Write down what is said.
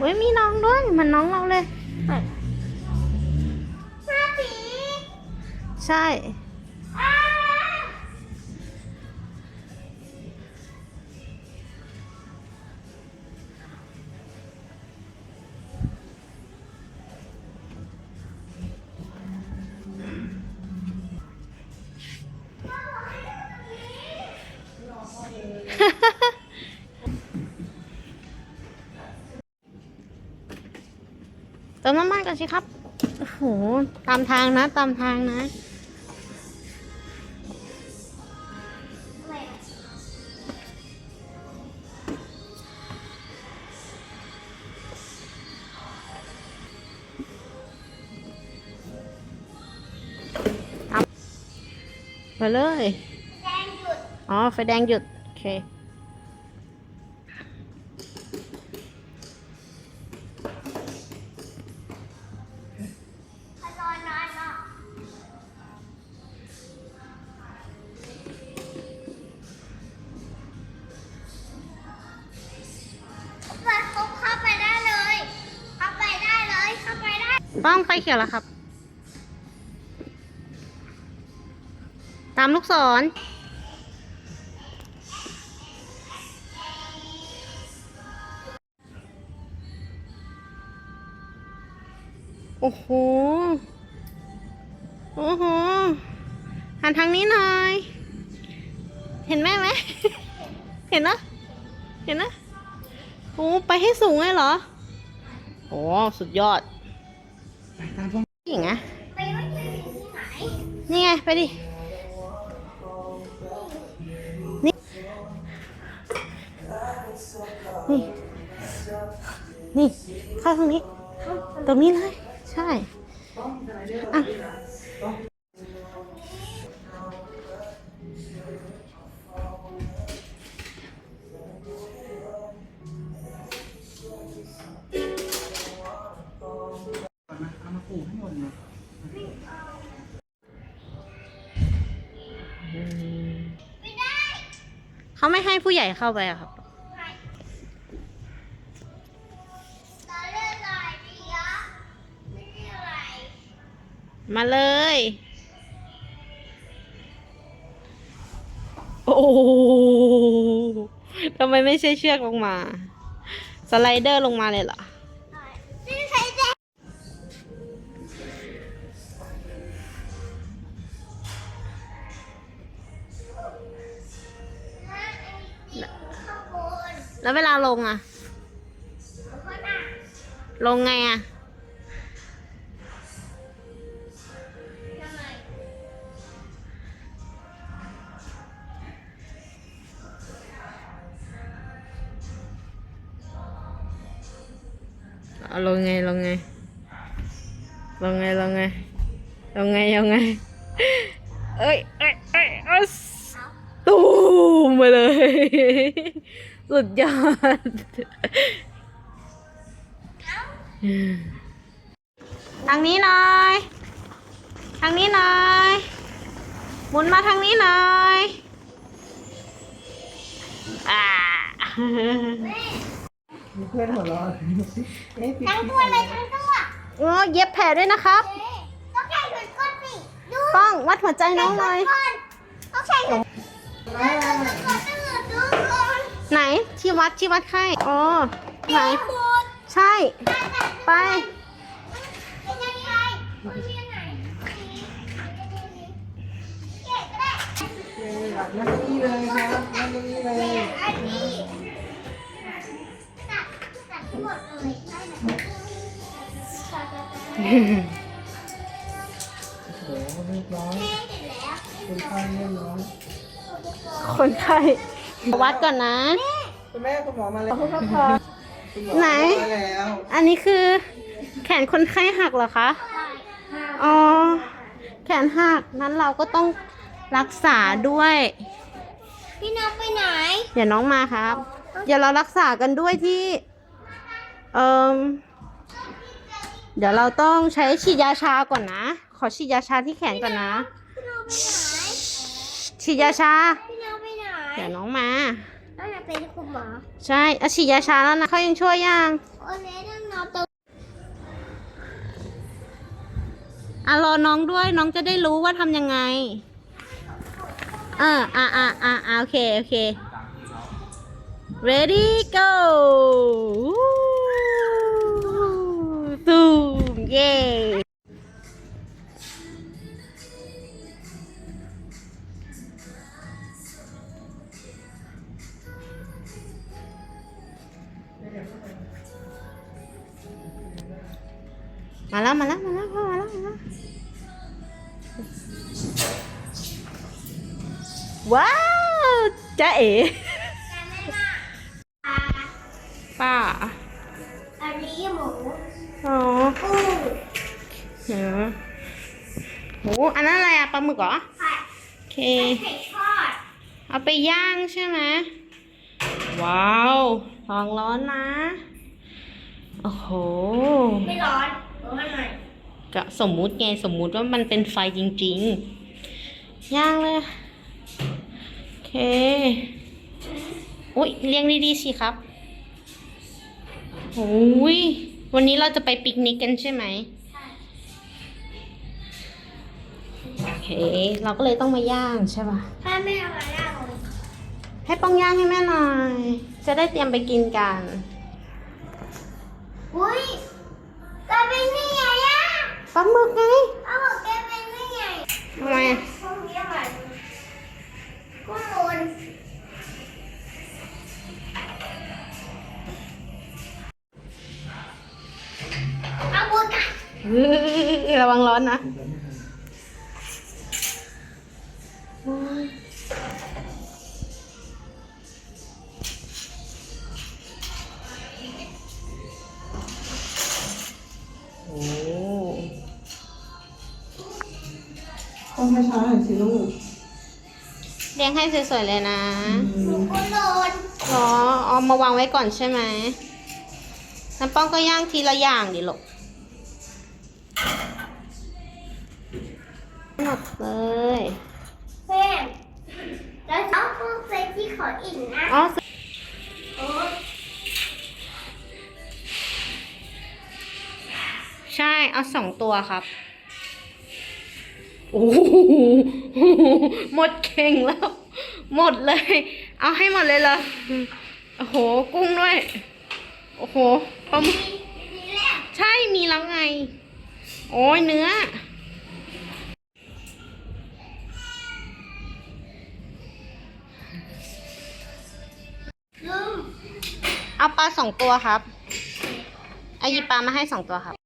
เฮ้ยมีน้องด้วยเหมันน้องเราเลยห้าปีใช่ เติมน้ำมันก่อนสิครับ โอ้โห ตามทางนะ ตามทางนะไรอะมาเลยแดงหยุดอ๋อ ไฟแดงหยุด โอเค ป้องไฟเขียวแล้วครับ ตามลูกศรโอ้โห โอ้โห หันทางนี้หน่อย เห็นแม่ไหม เห็นนะ เห็นนะ โอ้ ไปให้สูงเลยเหรอ โอ้ สุดยอด หญิงอะไปว่าจะอยู่ที่ไหนนี่ไงไปดิ นี่ นี่ นี่ เข้าทางนี้ ตรงนี้เลย ใช่ เขาไม่ให้ผู้ใหญ่เข้าไปอะครับมาเลย โอ้ทำไมไม่ใช่เชือกลงมา สไลเดอร์ลงมาเลยเหรอ แล้วเวลาลงอะแล้วก็น่ะ ลงไงอะลงไงลงไงลงไงลงไงลงไงลงไงเอ้ยเอ้ยเอ้ยเอ้ยตูมมาเลย สุดยอด ทางนี้หน่อย ทางนี้หน่อย หมุนมาทางนี้หน่อยอ่ามีเพื่อนหัวเราะเอ๊ะพี่ทั้งตัวเลยทั้งตัวโอ้เย็บแผลด้วยนะครับเอ๊ะต้องใส่ถุงก้นสิดูต้องวัดหัวใจน้องหน่อยใส่ถุงก้นต้องใส่ถุงก้นต้องดูดูก่อน ไหนที่วัดที่วัดไข้อ๋อไหนหมดใช่ ไปเป็นยังไงมันเป็นยังไงเก็บก็ได้หลับนั่งเก้าอี้เลยครับนั่งเก้าอี้เลยเนี่ยอันนี้ตัดตัดทั้งหมดเลยได้ไหมตัดตัดตัดโอ้โหเรียบร้อยแม่เสร็จแล้วคุณไข้เรียบร้อยคนไข้ วัดก่อนนะ คุณแม่คุณหมอมาแล้วคุณหมอไหน มาแล้วอันนี้คือแขนคนไข้หักเหรอคะ อ๋อ แขนหัก นั้นเราก็ต้องรักษาด้วย พี่น้องไปไหน เดี๋ยวน้องมาครับ เดี๋ยวเรารักษากันด้วยที่ เอ่มเดี๋ยวเราต้องใช้ฉีดยาชาก่อนนะ ขอฉีดยาชาที่แขนก่อนนะ พี่น้องไปไหน ฉีดยาชา เดี๋ยวน้องมาต้องจะเป็นคุณหมอ ใช่อาฉีดยาชาแล้วนะเขายังช่วยยังโอ้ยต้องนอนตรงอะรอน้องด้วยน้องจะได้รู้ว่าทำยังไง เอออะอะอะอะโอเค โอเค ready go ตูมเย้ มาแล้วมาแล้วมาแล้วมาแล้วมาแล้วว้าวจ้าเอ๋กันไม่มาอ่าป้าอันนี้หมูอ๋อกุ้งเหรอโหอันนั้นอะไรอะปลาหมึกเหรอผัดโอเคไข่ทอดเอาไปย่างใช่ไหมว้าวลองร้อนนะ โอ้โห ไม่ร้อนร้อนหน่อย ก็สมมุติไงสมมุติว่ามันเป็นไฟจริงๆ ย่างเลย โอเค อุ้ยเลี้ยงดีๆสิครับโอ้ยวันนี้เราจะไปปิกนิกกันใช่ไหมโอเค เราก็เลยต้องมาย่างใช่ป่ะถ้าไม่เอามาย่างเลยให้ป้องย่างให้แม่หน่อย จะได้เตรียมไปกินกัน อุ้ยก็เป็นนี่ไงย่า ปลาหมึกไงเอาบอกแกเป็นนี่ไงทำไมอะพวกนี้อะไรกุ้งโดนเอาบัวกัดเฮ้ยระวังร้อนนะ ช้าๆหน่อยสิลูกเลี้ยงให้สวยๆเลยนะหนูก็โดนเหรอเอามาวางไว้ก่อนใช่ไหมน้ำป้องก็ย่างทีละอย่างดิลูกหมดเลยเพื่อนแล้วเอาพวกเฟซที่ขออีกนะอ๋อโอ้ใช่ เอาสองตัวครับ โอ้โหหมดเข่งแล้ว หมดเลย เอาให้หมดเลยเหรอโอ้โห กุ้งด้วย โอ้โหปลาหมึกนี่แหละใช่มีแล้วไง โอ้ยเนื้อลุงเอาปลาสองตัวครับเอาหยิบปลามาให้สองตัวครับ